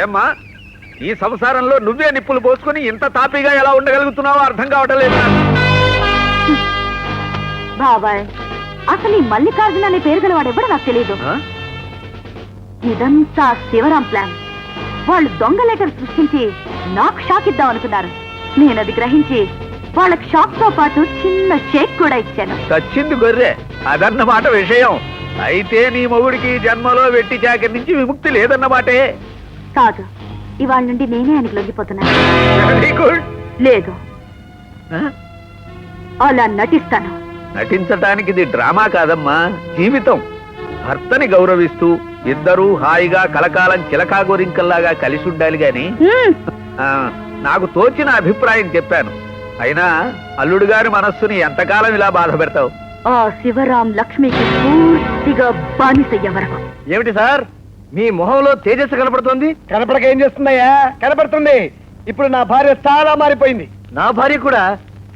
ఏమ్మా ఈ సంసారంలో నువ్వే నిప్పులు పోసుకుని ఇంత తాపీగా ఎలా ఉండగలుగుతున్నావో అర్థం కావటం లేదు. బాబాయ్ అసలు ఈ మల్లికార్జున అనే పేరు గల వాడెవడో నాకు తెలియదు? ఇదంతా శివరాం ప్లాన్ వాళ్ళు దొంగ లెటర్ సృష్టించి నాకు షాక్ ఇద్దాం అనుకున్నారు నేను అది గ్రహించి వాళ్ళకి షాక్తో పాటు చిన్న షేక్ కూడా ఇచ్చాను. చచ్చింది గొర్రె అదన్నమాట విషయం. అయితే నీ మొగుడికి జన్మలో వెట్టి చాకరి నుంచి విముక్తి లేదన్నమాటే. కాదు ఇవాళ నుండి నేనే ఆయనకు లొంగిపోతున్నాను వెరీ గుడ్ లేదు అలా నటిస్తాను. నటించటానికి ఇది డ్రామా కాదమ్మా జీవితం. భర్తని గౌరవిస్తూ ఇద్దరూ హాయిగా కలకాలం చిలకా గోరింకల్లాగా కలిసి ఉండాలి గాని హ్మ్. ఆ, నాకు తోచిన అభిప్రాయం చెప్పాను. అయినా అల్లుడు గారి మనస్సుని ఎంతకాలం ఇలా బాధ పెడతావు? ఆ శివరాం లక్ష్మికి పూర్తిగా బానిసయ్యే వరకు. ఏమిటి సార్? మీ మొహంలో తేజస్సు కనపడుతోంది? కనపడక ఏం చేస్తుందయ్యా? కనపడుతుంది. ఇప్పుడు నా భార్య చాలా మారిపోయింది. నా భార్య కూడా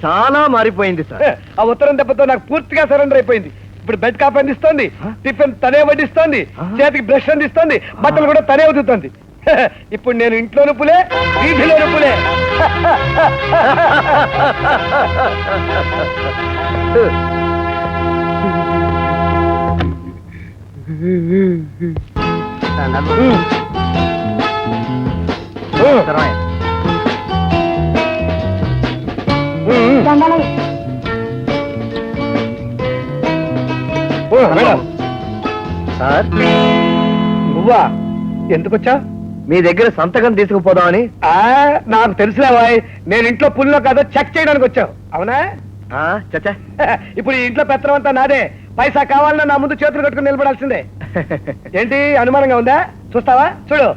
చాలా మారిపోయింది సార్. ఆ ఉత్తరం దెబ్బతో నాకు పూర్తిగా సరెండర్ అయిపోయింది. ఇప్పుడు బెడ్ కాప్ అందిస్తోంది టిఫిన్ తనే వడ్డిస్తోంది చేతికి బ్రష్ అందిస్తోంది బట్టలు కూడా తనే వదులుతోంది ఇప్పుడు నేను ఇంట్లోను పులే వీధిలోను పులే. సార్ నువ్వా? ఎందుకు వచ్చా మీ దగ్గర సంతకం తీసుకుపోదామని. నాకు తెలుసులేవాయ్ నేను ఇంట్లో పుల్లో కాదో చెక్ చేయడానికి వచ్చావు. అవునా? చచ్చా. ఇప్పుడు ఈ ఇంట్లో పెత్తనం అంతా నాదే. పైసా కావాలన్నా నా ముందు చేతులు కట్టుకుని నిలబడాల్సిందే. ఏంటి? అనుమానంగా ఉందా? చూస్తావా? చూడు.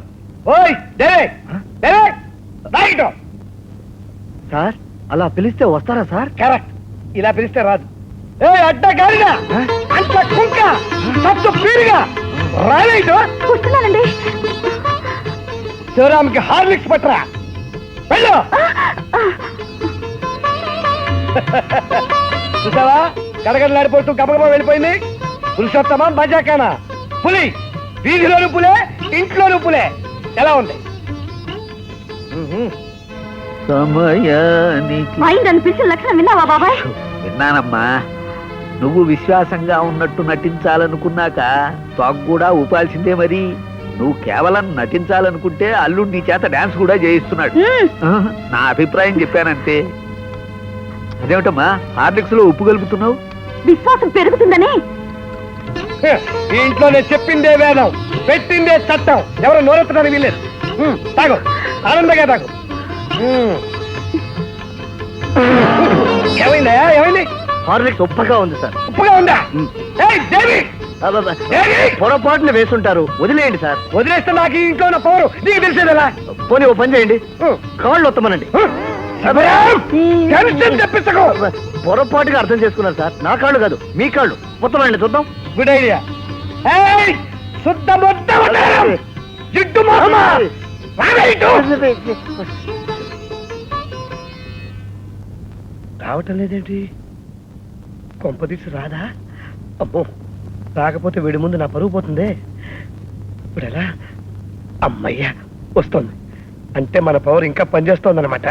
ఓయ్ రైట్ సార్ అలా పిలిస్తే వస్తారా సార్? కరెక్ట్. ఇలా పిలిస్తే రాదు. ఏ అడ్డ గాడిగా అంత కుంక సత్తు పీరుగా. రాలేదు వస్తున్నానండి శివరామ్కి హార్లిక్స్ పట్టరా. వెళ్ళు. చూసావా? కడగడలాడిపోతూ గబగబా వెళ్ళిపోయింది. పురుషోత్తమ మజాకానా? పులి! వీధిలోను పులే ఇంట్లోను పులే. ఎలా ఉంది? సమయానికి అయిందని పిలిచిన లక్షణం విన్నావా బాబాయ్? విన్నానమ్మా. నువ్వు విశ్వాసంగా ఉన్నట్టు నటించాలనుకున్నాక తాకు కూడా ఊపాల్సిందే మరి. నువ్వు కేవలం నటించాలనుకుంటే అల్లుడు నీ చేత డాన్స్ కూడా చేయిస్తున్నాడు. నా అభిప్రాయం చెప్పానంతే. అదేమిటమ్మా? హార్లిక్స్లో ఉప్పు కలుపుతున్నావు? విశ్వాసం పెరుగుతుందని. ఈ ఇంట్లో నేను చెప్పిందే వేదం పెట్టిందే చట్టం. ఎవరు నోరెత్తడానికి వీల్లేదు. హ్మ్, తాగు. ఆనందంగా తాగు. ఏమైందా? ఏమైంది? హార్లిక్స్ ఉప్పగా ఉంది సార్. ఉప్పుగా ఉందా? ఏయ్, దేవి! దేవి! పొరపాటున వేసుంటారు. వదిలేయండి సార్. వదిలేస్తే నాకు ఈ ఇంట్లో ఉన్న పవరు. నీకు తెలిసేదలా? పోనీ ఓ పని చేయండి. కాళ్ళు వత్తమనండి టెన్షన్ తెప్పించకు పొరపాటుగా అర్థం చేసుకున్నారు సార్. నా కాళ్ళు కాదు మీ కాళ్ళు. మొత్తమండి చూద్దాం. గుడ్ ఐడియా శుద్ధ మొత్తం. జిడ్డు. రావటం లేదేంటి? కొంపదీసి రాదా? అబ్బో! రాకపోతే వీడి ముందు నా పరుగు పోతుందే. ఇప్పుడు ఎలా? అమ్మయ్యా వస్తుంది. అంటే మన పవర్ ఇంకా పనిచేస్తోంది అనమాట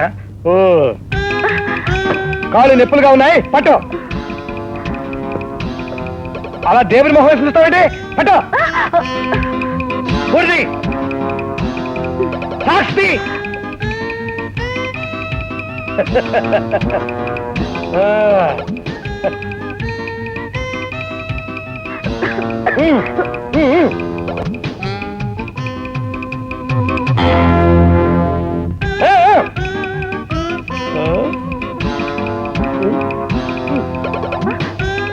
కాళ్ళు నిప్పులుగా ఉన్నాయి. పట్టు. అలా దేవుని మొహం వేసి చూస్తావేంటి? పట్టు. పూర్తి. సాక్షి. ఆ.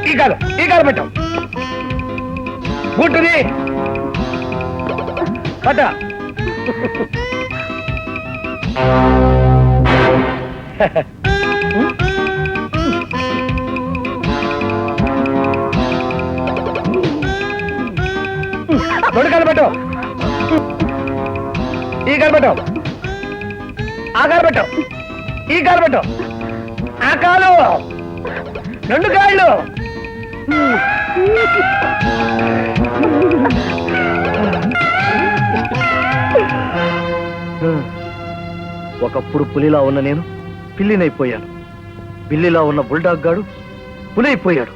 ఈ కాలు ఈ కాలు పెట్టాం. బుట్టుది పట్ట. రెండు కాలు పెట్టావు ఈ కాలు పెట్టు. ఆ కాలు పెట్టు. ఈ కాలు పెట్టు. ఆ కాలు. రెండు కాళ్ళు. ఒకప్పుడు పులిలా ఉన్న నేను పిల్లినైపోయాను. పిల్లిలా ఉన్న బుల్డాగ్ గాడు పులైపోయాడు.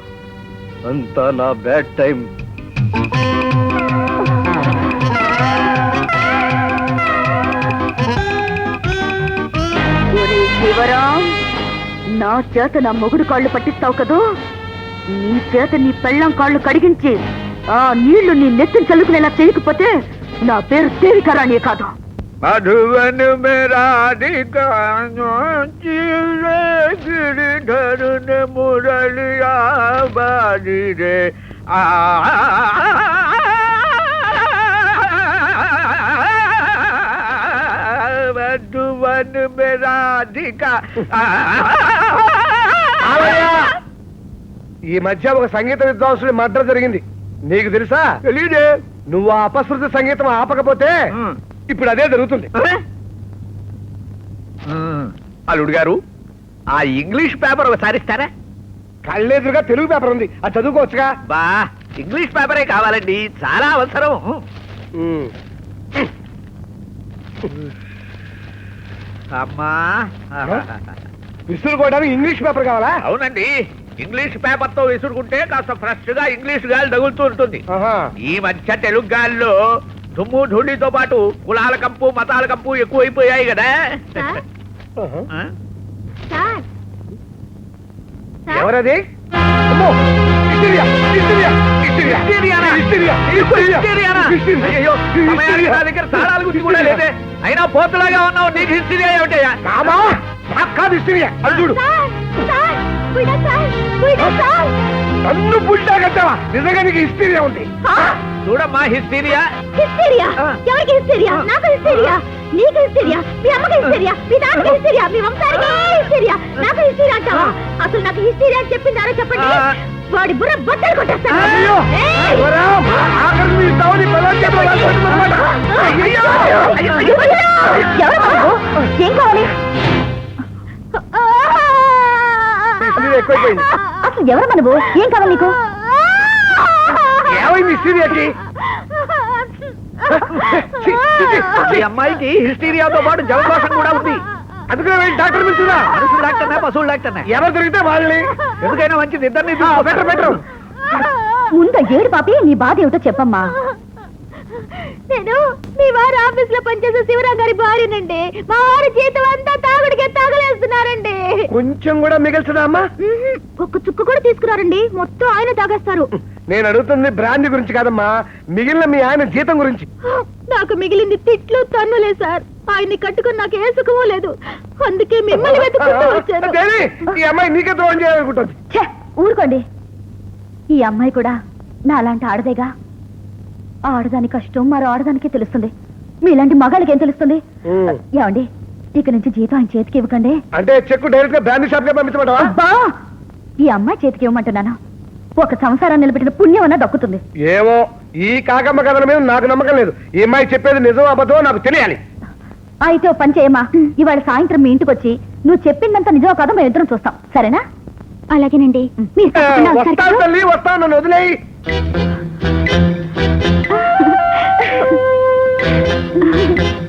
అంతా నా బ్యాడ్ టైం శివరాం నా చేత నా మొగుడు కాళ్ళు పట్టిస్తావు కదూ? నీ చేత నీ పెళ్ళం కాళ్ళు కడిగించి ఆ నీళ్ళు నీ నెత్తిని చల్లుకునేలా చేయకపోతే నా పేరు దేవికరాణి కాదు మధువను గిరిధరుని మురళియా రే ఆ మధువన్ మేరాధిక ఈ మధ్య ఒక సంగీత విద్వాంసుడి మర్డర్ జరిగింది. నీకు తెలుసా? తెలీదే. నువ్వు ఆ అపశృతి సంగీతం ఆపకపోతే ఇప్పుడు అదే జరుగుతుంది. అల్లుడు గారు ఆ ఇంగ్లీష్ పేపర్ ఒకసారి ఇస్తారా? కళ్ళెదురుగా తెలుగు పేపర్ ఉంది. అది చదువుకోవచ్చుగా? బా ఇంగ్లీష్ పేపరే కావాలండి. చాలా అవసరం. అమ్మా. విసురుకోవడానికి ఇంగ్లీష్ పేపర్ కావాలా? అవునండి. ఇంగ్లీష్ పేపర్తో విసురుకుంటే కాస్త ఫ్రెష్గా ఇంగ్లీష్ గాలి తగులుతూ ఉంటుంది. ఆహా. ఈ మధ్య తెలుగు గాలిలో దుమ్ము ధూళితో పాటు కులాల కంపు మతాల కంపు ఎక్కువైపోయాయి కదా? ఎవరది? దగ్గర తాళాల గురించి కూడా లేదే. అయినా పోతులాగా ఉన్నావు నీకు హిస్టీరియా ఏమిటయ్యా? కాదు హిస్టీరియా అది చూడు నన్ను పుల్టా కట్టావా నిజంగా నీకు హిస్టీరియా ఉంది. చూడమ్మా హిస్టీరియా హిస్టీరియా. ఎవరికి హిస్టీరియా నాకు హిస్టీరియా నీకు హిస్టీరియా మీ అమ్మకి హిస్టీరియా మీ నాన్నకి హిస్టీరియా మీ వంశానికి హిస్టీరియా నాకు హిస్టీరియా అంటావా? అసలు నాకు హిస్టీరియా అని చెప్పిందారో చెప్పండి? ఆ. వాడి బుర్ర బట్టలు కొట్టేస్తాను. అయ్యో! ఏయ్! ఎక్కువైపోయింది. అసలు ఎవరు నువ్వు ఏం కావాలి నీకు? ఏమైంది హిస్టీరియాకి. ఈ అమ్మాయికి హిస్టీరియాతో పాటు జలదోషం కూడా ఉంది. అందుకనే వెళ్ళి డాక్టర్ పిలుచుదా మనుషులు డాక్టర్నా పశువులు డాక్టర్నా. ఎవరు దొరికితే వాళ్ళని. ఎందుకైనా మంచిది ఇద్దరిని బెటర్ బెటర్ ముందు ఏడు పాపి నీ బాధ ఏమిటో చెప్పమ్మా. నేను మీ వారు ఆఫీస్లో పనిచేసే శివరాం గారి భార్యనండి. మా వారి జీతం అంతా తాగుడికే తాగలేస్తున్నారండి. కొంచెం కూడా మిగల్చదా అమ్మా? మ్మ్. ఒక్క చుక్క కూడా తీసుకురారండి. మొత్తం ఆయన తాగేస్తారు. నేను అడుగుతుంది బ్రాండ్ గురించి కాదమ్మా. మిగిలిన మీ ఆయన జీతం గురించి. నాకు మిగిలింది తిట్లు తన్నులే సార్. ఆయన్ని కట్టుకుని నాకు ఏ సుఖమూ లేదు. అందుకే మిమ్మల్ని వచ్చాను. దేవి, ఈ అమ్మాయి నీకే ద్రోహం చేయాలనుకుంటుంది. ఛే, ఊరుకోండి. ఈ అమ్మాయి కూడా నా అలాంటి ఆడదేగా ఆడదాని కష్టం మరో ఆడదానికే తెలుస్తుంది. మీలాంటి మగాళ్ళకి ఏం తెలుస్తుంది? ఉమ్. ఏమండి ఇక నుంచి జీతం ఆయన చేతికి ఇవ్వకండి. అంటే చెక్కు డైరెక్ట్గా బ్రాండ్ షాప్గా పంపించమంటావా? అబ్బా! ఈ అమ్మాయి చేతికి ఇవ్వమంటున్నాను. ఒక సంసారాన్ని నిలబెట్టిన పుణ్యం అన్న దక్కుతుంది. ఏమో ఈ కాకమ్మ కథల మీద నాకు నమ్మకం లేదు. ఈ అమ్మాయి చెప్పేది నిజం అబద్ధం నాకు తెలియాలి. అయితే ఓ పని చేయమ్మా. ఇవాళ సాయంత్రం మీ ఇంటికి వచ్చి నువ్వు చెప్పిందంత నిజం కాదో మేము ఇద్దరం చూస్తాం. సరేనా? అలాగేనండి. మీరు తప్పకుండా వస్తాను చూడు. తల్లి వస్తాను నన్ను వదిలేయి. Thank you.